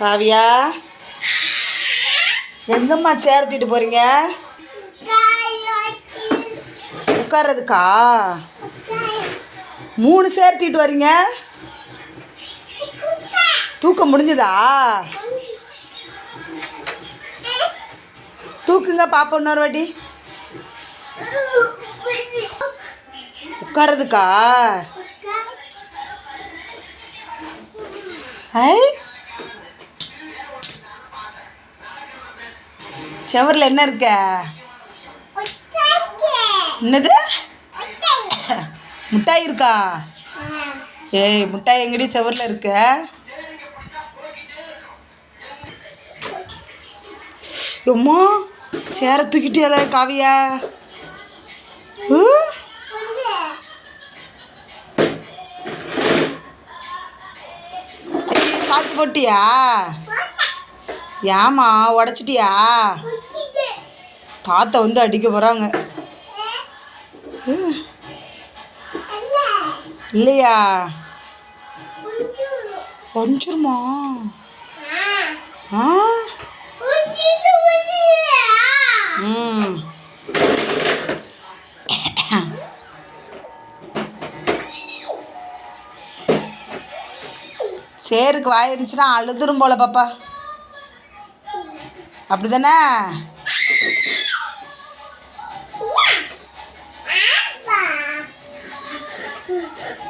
காவியா? எங்கம்மா சேர்த்திட்டு போறீங்க? உட்கார்றதுக்கா? மூணு சேர்த்திட்டு வரீங்க? தூக்கம் முடிஞ்சுதா? தூக்குங்க பாப்பா இன்னொரு வாட்டி. உட்கார்றதுக்கா? ஐ செவரில் என்ன இருக்க? என்னது? முட்டாய் இருக்கா? ஏய் முட்டாய் எங்கடி செவரில் இருக்க? எம்மா சேர தூக்கிட்டே காவியா? ஊ, போட்டியா? ஏமா உடச்சிட்டியா? தாத்தா வந்து அடிக்க போகிறாங்க இல்லையா? கொஞ்சருமா ஆ? ம். சேருக்கு வாய் இருந்துச்சுன்னா அழுதுரும் போல பாப்பா. அப்படி தானே